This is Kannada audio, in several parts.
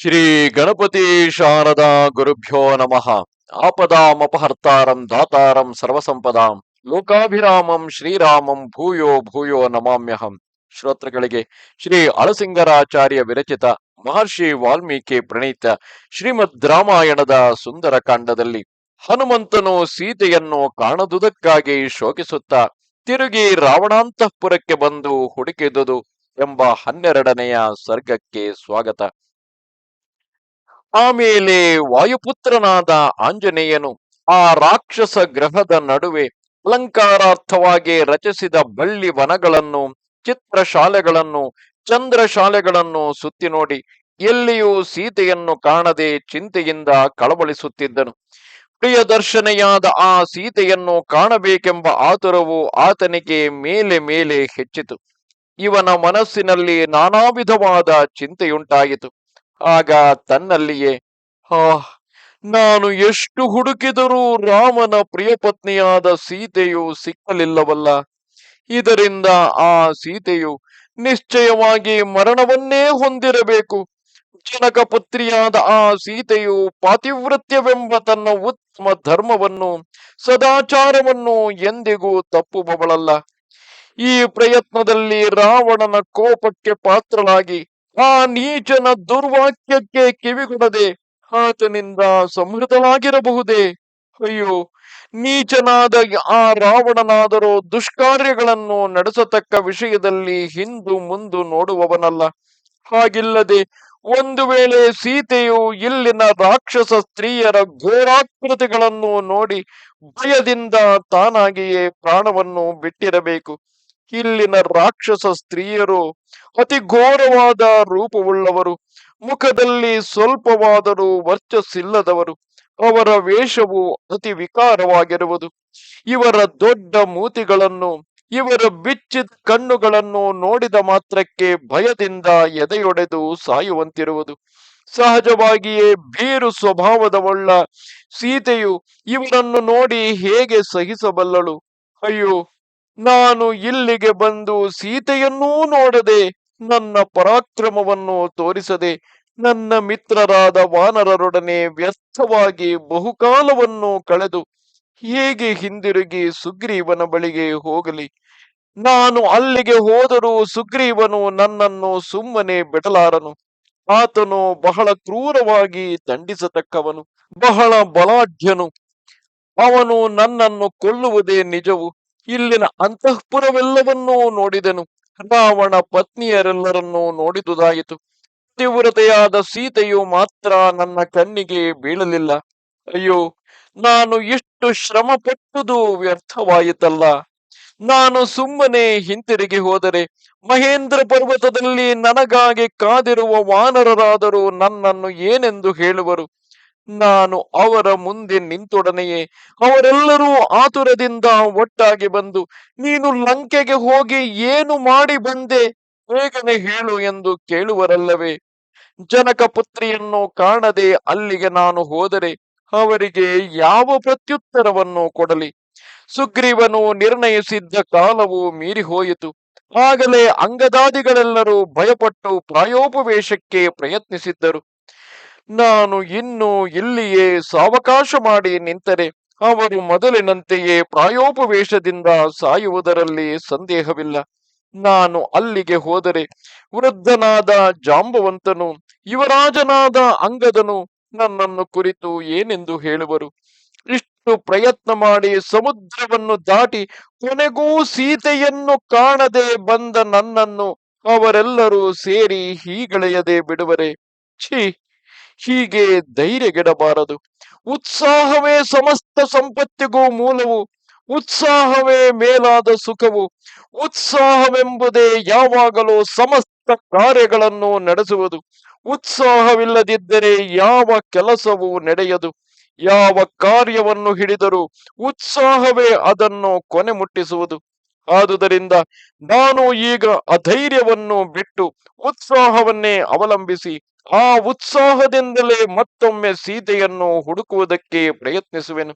ಶ್ರೀ ಗಣಪತಿ ಶಾರದಾ ಗುರುಭ್ಯೋ ನಮಃ. ಆಪದಾಮಪಹರ್ತಾರಂ ದಾತಾರಂ ಸರ್ವಸಂಪದಾಂ. ಲೋಕಾಭಿರಾಮಂ ಶ್ರೀರಾಮಂ ಭೂಯೋ ಭೂಯೋ ನಮಾಮ್ಯಹಂ. ಶ್ರೋತೃಗಳಿಗೆ ಶ್ರೀ ಅಳಸಿಂಗರಾಚಾರ್ಯ ವಿರಚಿತ ಮಹರ್ಷಿ ವಾಲ್ಮೀಕಿ ಪ್ರಣೀತ ಶ್ರೀಮದ್ ರಾಮಾಯಣದ ಸುಂದರ ಕಾಂಡದಲ್ಲಿ ಹನುಮಂತನು ಸೀತೆಯನ್ನು ಕಾಣದುದಕ್ಕಾಗಿ ಶೋಕಿಸುತ್ತಾ ತಿರುಗಿ ರಾವಣಾಂತಃಪುರಕ್ಕೆ ಬಂದು ಹುಡುಕಿದುದು ಎಂಬ ಹನ್ನೆರಡನೆಯ ಸರ್ಗಕ್ಕೆ ಸ್ವಾಗತ. ಆಮೇಲೆ ವಾಯುಪುತ್ರನಾದ ಆಂಜನೇಯನು ಆ ರಾಕ್ಷಸ ಗ್ರಹದ ನಡುವೆ ಅಲಂಕಾರಾರ್ಥವಾಗಿ ರಚಿಸಿದ ಬಳ್ಳಿ ವನಗಳನ್ನು, ಚಿತ್ರಶಾಲೆಗಳನ್ನು, ಚಂದ್ರಶಾಲೆಗಳನ್ನು ಸುತ್ತಿ ನೋಡಿ ಎಲ್ಲಿಯೂ ಸೀತೆಯನ್ನು ಕಾಣದೆ ಚಿಂತೆಯಿಂದ ಕಳವಳಿಸುತ್ತಿದ್ದನು. ಪ್ರಿಯ ದರ್ಶನೆಯಾದ ಆ ಸೀತೆಯನ್ನು ಕಾಣಬೇಕೆಂಬ ಆತುರವು ಆತನಿಗೆ ಮೇಲೆ ಮೇಲೆ ಹೆಚ್ಚಿತು. ಇವನ ಮನಸ್ಸಿನಲ್ಲಿ ನಾನಾ ವಿಧವಾದ ಚಿಂತೆಯುಂಟಾಯಿತು. ಆಗ ತನ್ನಲ್ಲಿಯೇ, ಹಾ, ನಾನು ಎಷ್ಟು ಹುಡುಕಿದರೂ ರಾಮನ ಪ್ರಿಯಪತ್ನಿಯಾದ ಸೀತೆಯು ಸಿಕ್ಕಲಿಲ್ಲವಲ್ಲ. ಇದರಿಂದ ಆ ಸೀತೆಯು ನಿಶ್ಚಯವಾಗಿ ಮರಣವನ್ನೇ ಹೊಂದಿರಬೇಕು. ಜನಕ ಪುತ್ರಿಯಾದ ಆ ಸೀತೆಯು ಪಾತಿವೃತ್ಯವೆಂಬ ತನ್ನ ಉತ್ತಮ ಧರ್ಮವನ್ನು, ಸದಾಚಾರವನ್ನು ಎಂದಿಗೂ ತಪ್ಪುವವಳಲ್ಲ. ಈ ಪ್ರಯತ್ನದಲ್ಲಿ ರಾವಣನ ಕೋಪಕ್ಕೆ ಪಾತ್ರಳಾಗಿ ಆ ನೀಚನ ದುರ್ವಾಕ್ಯಕ್ಕೆ ಕಿವಿಗೊಡದೆ ಆತನಿಂದ ಸಮೃದ್ಧವಾಗಿರಬಹುದೇ? ಅಯ್ಯೋ, ನೀಚನಾದ ಆ ರಾವಣನಾದರೂ ದುಷ್ಕಾರ್ಯಗಳನ್ನು ನಡೆಸತಕ್ಕ ವಿಷಯದಲ್ಲಿ ಹಿಂದು ಮುಂದು ನೋಡುವವನಲ್ಲ. ಹಾಗಿಲ್ಲದೆ ಒಂದು ವೇಳೆ ಸೀತೆಯು ಇಲ್ಲಿನ ರಾಕ್ಷಸ ಸ್ತ್ರೀಯರ ಘೋರಾಕೃತಿಗಳನ್ನು ನೋಡಿ ಭಯದಿಂದ ತಾನಾಗಿಯೇ ಪ್ರಾಣವನ್ನು ಬಿಟ್ಟಿರಬೇಕು. ಇಲ್ಲಿನ ರಾಕ್ಷಸ ಸ್ತ್ರೀಯರು ಅತಿ ಘೋರವಾದ ರೂಪವುಳ್ಳವರು, ಮುಖದಲ್ಲಿ ಸ್ವಲ್ಪವಾದರೂ ವರ್ಚಸ್ಸಿಲ್ಲದವರು, ಅವರ ವೇಷವು ಅತಿ ವಿಕಾರವಾಗಿರುವುದು. ಇವರ ದೊಡ್ಡ ಮೂತಿಗಳನ್ನು, ಇವರ ಬಿಚ್ಚಿದ ಕಣ್ಣುಗಳನ್ನು ನೋಡಿದ ಮಾತ್ರಕ್ಕೆ ಭಯದಿಂದ ಎದೆಯೊಡೆದು ಸಾಯುವಂತಿರುವುದು. ಸಹಜವಾಗಿಯೇ ಬೀರು ಸ್ವಭಾವದವುಳ್ಳ ಸೀತೆಯು ಇವರನ್ನು ನೋಡಿ ಹೇಗೆ ಸಹಿಸಬಲ್ಲಳು. ಅಯ್ಯೋ ನಾನು ಇಲ್ಲಿಗೆ ಬಂದು ಸೀತೆಯನ್ನೂ ನೋಡದೆ ನನ್ನ ಪರಾಕ್ರಮವನ್ನು ತೋರಿಸದೆ ನನ್ನ ಮಿತ್ರರಾದ ವಾನರರೊಡನೆ ವ್ಯರ್ಥವಾಗಿ ಬಹುಕಾಲವನ್ನು ಕಳೆದು ಹೇಗೆ ಹಿಂದಿರುಗಿ ಸುಗ್ರೀವನ ಬಳಿಗೆ ಹೋಗಲಿ. ನಾನು ಅಲ್ಲಿಗೆ ಹೋದರೂ ಸುಗ್ರೀವನು ನನ್ನನ್ನು ಸುಮ್ಮನೆ ಬಿಡಲಾರನು ಆತನು ಬಹಳ ಕ್ರೂರವಾಗಿ ದಂಡಿಸತಕ್ಕವನು, ಬಹಳ ಬಲಾಢ್ಯನು. ಅವನು ನನ್ನನ್ನು ಕೊಲ್ಲುವುದೇ ನಿಜವು. ಇಲ್ಲಿನ ಅಂತಃಪುರವೆಲ್ಲವನ್ನೂ ನೋಡಿದೆನು. ರಾವಣ ಪತ್ನಿಯರೆಲ್ಲರನ್ನೂ ನೋಡಿದುದಾಯಿತು. ತೀವ್ರತೆಯಾದ ಸೀತೆಯು ಮಾತ್ರ ನನ್ನ ಕಣ್ಣಿಗೆ ಬೀಳಲಿಲ್ಲ. ಅಯ್ಯೋ, ನಾನು ಇಷ್ಟು ಶ್ರಮ ಪಟ್ಟುದು ವ್ಯರ್ಥವಾಯಿತಲ್ಲ. ನಾನು ಸುಮ್ಮನೆ ಹಿಂತಿರುಗಿ ಹೋದರೆ ಮಹೇಂದ್ರ ಪರ್ವತದಲ್ಲಿ ನನಗಾಗಿ ಕಾದಿರುವ ವಾನರರಾದರೂ ನನ್ನನ್ನು ಏನೆಂದು ಹೇಳುವರು? ನಾನು ಅವರ ಮುಂದೆ ನಿಂತೊಡನೆಯೇ ಅವರೆಲ್ಲರೂ ಆತುರದಿಂದ ಒಟ್ಟಾಗಿ ಬಂದು, ನೀನು ಲಂಕೆಗೆ ಹೋಗಿ ಏನು ಮಾಡಿ ಬಂದೆ? ಬೇಗನೆ ಹೇಳು ಎಂದು ಕೇಳುವರಲ್ಲವೇ? ಜನಕ ಪುತ್ರಿಯನ್ನು ಕಾಣದೆ ಅಲ್ಲಿಗೆ ನಾನು ಹೋದರೆ ಅವರಿಗೆ ಯಾವ ಪ್ರತ್ಯುತ್ತರವನ್ನು ಕೊಡಲಿ? ಸುಗ್ರೀವನು ನಿರ್ಣಯಿಸಿದ್ದ ಕಾಲವು ಮೀರಿ ಹೋಯಿತು ಆಗಲೇ ಅಂಗದಾದಿಗಳೆಲ್ಲರೂ ಭಯಪಟ್ಟು ಪ್ರಾಯೋಪವೇಶಕ್ಕೆ ಪ್ರಯತ್ನಿಸಿದ್ದರು. ನಾನು ಇನ್ನು ಇಲ್ಲಿಯೇ ಸಾವಕಾಶ ಮಾಡಿ ನಿಂತರೆ ಅವರು ಮೊದಲಿನಂತೆಯೇ ಪ್ರಾಯೋಪವೇಶದಿಂದ ಸಾಯುವುದರಲ್ಲಿ ಸಂದೇಹವಿಲ್ಲ. ನಾನು ಅಲ್ಲಿಗೆ ಹೋದರೆ ವೃದ್ಧನಾದ ಜಾಂಬವಂತನು, ಯುವರಾಜನಾದ ಅಂಗದನು ನನ್ನನ್ನು ಕುರಿತು ಏನೆಂದು ಹೇಳುವರು? ಇಷ್ಟು ಪ್ರಯತ್ನ ಮಾಡಿ ಸಮುದ್ರವನ್ನು ದಾಟಿ ಕೊನೆಗೂ ಸೀತೆಯನ್ನು ಕಾಣದೆ ಬಂದ ನನ್ನನ್ನು ಅವರೆಲ್ಲರೂ ಸೇರಿ ಹೀಗಳೆಯದೆ ಬಿಡುವರೆ. ಛೀ! ಹೀಗೆ ಧೈರ್ಯಗೆಡಬಾರದು. ಉತ್ಸಾಹವೇ ಸಮಸ್ತ ಸಂಪತ್ತಿಗೂ ಮೂಲವು. ಉತ್ಸಾಹವೇ ಮೇಲಾದ ಸುಖವು. ಉತ್ಸಾಹವೆಂಬುದೇ ಯಾವಾಗಲೂ ಸಮಸ್ತ ಕಾರ್ಯಗಳನ್ನು ನಡೆಸುವುದು. ಉತ್ಸಾಹವಿಲ್ಲದಿದ್ದರೆ ಯಾವ ಕೆಲಸವೂ ನಡೆಯದು. ಯಾವ ಕಾರ್ಯವನ್ನು ಹಿಡಿದರೂ ಉತ್ಸಾಹವೇ ಅದನ್ನು ಕೊನೆ ಮುಟ್ಟಿಸುವುದು ಆದುದರಿಂದ ನಾನು ಈಗ ಅಧೈರ್ಯವನ್ನು ಬಿಟ್ಟು ಉತ್ಸಾಹವನ್ನೇ ಅವಲಂಬಿಸಿ ಆ ಉತ್ಸಾಹದಿಂದಲೇ ಮತ್ತೊಮ್ಮೆ ಸೀತೆಯನ್ನು ಹುಡುಕುವುದಕ್ಕೆ ಪ್ರಯತ್ನಿಸುವೆನು.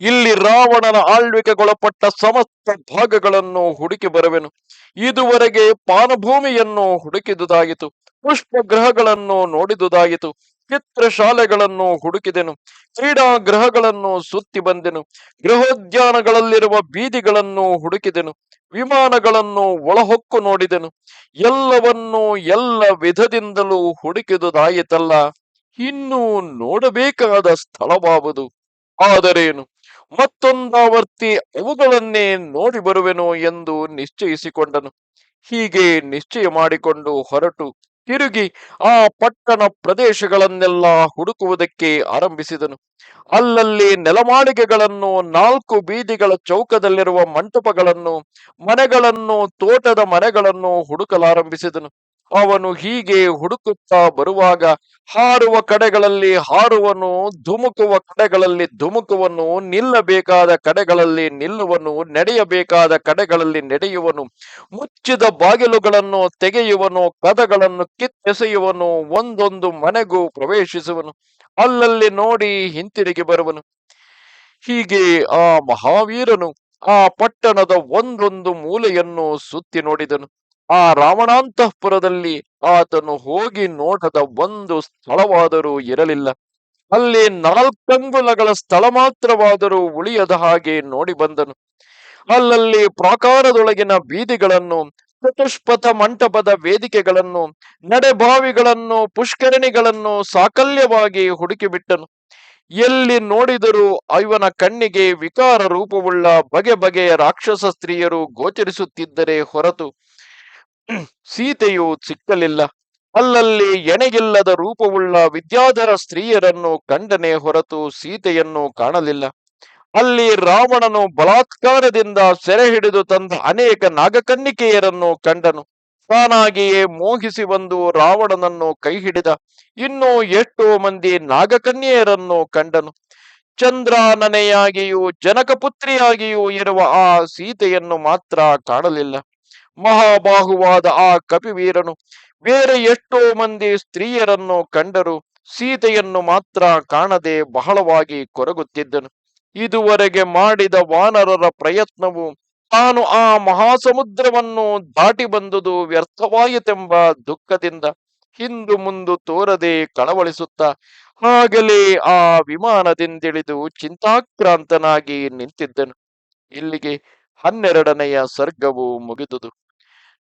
ಇಲ್ಲಿ ರಾವಣನ ಆಳ್ವಿಕೆಗೊಳಪಟ್ಟ ಸಮಸ್ತ ಭಾಗಗಳನ್ನು ಹುಡುಕಿ ಬರುವೆನು. ಇದುವರೆಗೆ ಪಾನಭೂಮಿಯನ್ನು ಹುಡುಕಿದುದಾಯಿತು. ಪುಷ್ಪಗ್ರಹಗಳನ್ನು ನೋಡಿದುದಾಯಿತು. ಚಿತ್ರಶಾಲೆಗಳನ್ನು ಹುಡುಕಿದೆನು. ಕ್ರೀಡಾ ಗೃಹಗಳನ್ನು ಸುತ್ತಿ ಬಂದೆನು. ಗೃಹೋದ್ಯಾನಗಳಲ್ಲಿರುವ ಬೀದಿಗಳನ್ನು ಹುಡುಕಿದೆನು. ವಿಮಾನಗಳನ್ನು ಒಳಹೊಕ್ಕು ನೋಡಿದೆನು. ಎಲ್ಲವನ್ನೂ ಎಲ್ಲ ವಿಧದಿಂದಲೂ ಹುಡುಕಿದುದಾಯಿತಲ್ಲ. ಇನ್ನೂ ನೋಡಬೇಕಾದ ಸ್ಥಳವಾವುದು ಆದರೇನು? ಮತ್ತೊಂದಾವರ್ತಿ ಅವುಗಳನ್ನೇ ನೋಡಿ ಬರುವೆನು ಎಂದು ನಿಶ್ಚಯಿಸಿಕೊಂಡನು. ಹೀಗೆ ನಿಶ್ಚಯ ಮಾಡಿಕೊಂಡು ಹೊರಟು ತಿರುಗಿ ಆ ಪಟ್ಟಣ ಪ್ರದೇಶಗಳನ್ನೆಲ್ಲ ಹುಡುಕುವುದಕ್ಕೆ ಆರಂಭಿಸಿದನು. ಅಲ್ಲಲ್ಲಿ ನೆಲಮಾಳಿಗೆಗಳನ್ನು, ನಾಲ್ಕು ಬೀದಿಗಳ ಚೌಕದಲ್ಲಿರುವ ಮಂಟಪಗಳನ್ನು, ಮನೆಗಳನ್ನು, ತೋಟದ ಮನೆಗಳನ್ನು ಹುಡುಕಲಾರಂಭಿಸಿದನು. ಅವನು ಹೀಗೆ ಹುಡುಕುತ್ತಾ ಬರುವಾಗ ಹಾರುವ ಕಡೆಗಳಲ್ಲಿ ಹಾರುವನು, ಧುಮುಕುವ ಕಡೆಗಳಲ್ಲಿ ಧುಮುಕುವನು, ನಿಲ್ಲಬೇಕಾದ ಕಡೆಗಳಲ್ಲಿ ನಿಲ್ಲುವನು, ನಡೆಯಬೇಕಾದ ಕಡೆಗಳಲ್ಲಿ ನಡೆಯುವನು, ಮುಚ್ಚಿದ ಬಾಗಿಲುಗಳನ್ನು ತೆಗೆಯುವನು ಕದಗಳನ್ನು ಕಿತ್ತೆಸೆಯುವನು, ಒಂದೊಂದು ಮನೆಗೂ ಪ್ರವೇಶಿಸುವನು, ಅಲ್ಲಲ್ಲಿ ನೋಡಿ ಹಿಂತಿರುಗಿ ಬರುವನು. ಹೀಗೆ ಆ ಮಹಾವೀರನು ಆ ಪಟ್ಟಣದ ಒಂದೊಂದು ಮೂಲೆಯನ್ನು ಸುತ್ತಿ ನೋಡಿದನು. ಆ ರಾವಣಾಂತಃಪುರದಲ್ಲಿ ಆತನು ಹೋಗಿ ನೋಡದ ಒಂದು ಸ್ಥಳವಾದರೂ ಇರಲಿಲ್ಲ. ಅಲ್ಲಿ ನಾಲ್ಕಂಗುಲಗಳ ಸ್ಥಳ ಮಾತ್ರವಾದರೂ ಉಳಿಯದ ಹಾಗೆ ನೋಡಿ ಬಂದನು. ಅಲ್ಲಲ್ಲಿ ಪ್ರಾಕಾರದೊಳಗಿನ ಬೀದಿಗಳನ್ನು, ಚತುಷ್ಪಥ ಮಂಟಪದ ವೇದಿಕೆಗಳನ್ನು, ನಡೆಬಾವಿಗಳನ್ನು, ಪುಷ್ಕರಣಿಗಳನ್ನು ಸಾಕಲ್ಯವಾಗಿ ಹುಡುಕಿಬಿಟ್ಟನು. ಎಲ್ಲಿ ನೋಡಿದರೂ ಇವನ ಕಣ್ಣಿಗೆ ವಿಕಾರ ರೂಪವುಳ್ಳ ಬಗೆ ಬಗೆಯ ರಾಕ್ಷಸ ಸ್ತ್ರೀಯರು ಗೋಚರಿಸುತ್ತಿದ್ದರೆ ಹೊರತು ಸೀತೆಯು ಸಿಕ್ಕಲಿಲ್ಲ. ಅಲ್ಲಲ್ಲಿ ಎಣೆಗಿಲ್ಲದ ರೂಪವುಳ್ಳ ವಿದ್ಯಾಧರ ಸ್ತ್ರೀಯರನ್ನು ಕಂಡನೆ ಹೊರತು ಸೀತೆಯನ್ನು ಕಾಣಲಿಲ್ಲ. ಅಲ್ಲಿ ರಾವಣನು ಬಲಾತ್ಕಾರದಿಂದ ಸೆರೆ ಹಿಡಿದು ತಂದ ಅನೇಕ ನಾಗಕನ್ನಿಕೆಯರನ್ನು ಕಂಡನು. ತಾನಾಗಿಯೇ ಮೋಹಿಸಿ ಬಂದು ರಾವಣನನ್ನು ಕೈ ಹಿಡಿದ ಇನ್ನೂ ಎಷ್ಟೋ ಮಂದಿ ನಾಗಕನ್ಯೆಯರನ್ನು ಕಂಡನು. ಚಂದ್ರಾನನೆಯಾಗಿಯೂ, ಜನಕಪುತ್ರಿಯಾಗಿಯೂ ಇರುವ ಆ ಸೀತೆಯನ್ನು ಮಾತ್ರ ಕಾಣಲಿಲ್ಲ. ಮಹಾಬಾಹುವಾದ ಆ ಕಪಿವೀರನು ಬೇರೆ ಎಷ್ಟೋ ಮಂದಿ ಸ್ತ್ರೀಯರನ್ನು ಕಂಡರು ಸೀತೆಯನ್ನು ಮಾತ್ರ ಕಾಣದೆ ಬಹಳವಾಗಿ ಕೊರಗುತ್ತಿದ್ದನು. ಇದುವರೆಗೆ ಮಾಡಿದ ವಾನರರ ಪ್ರಯತ್ನವು ತಾನು ಆ ಮಹಾಸಮುದ್ರವನ್ನು ದಾಟಿ ಬಂದುದು ವ್ಯರ್ಥವಾಯಿತೆಂಬ ದುಃಖದಿಂದ ಹಿಂದು ಮುಂದು ತೋರದೆ ಕಳವಳಿಸುತ್ತ ಆಗಲೇ ಆ ವಿಮಾನದಿಂದಿಳಿದು ಚಿಂತಾಕ್ರಾಂತನಾಗಿ ನಿಂತಿದ್ದನು. ಇಲ್ಲಿಗೆ ಹನ್ನೆರಡನೆಯ ಸರ್ಗವು ಮುಗಿದುದು.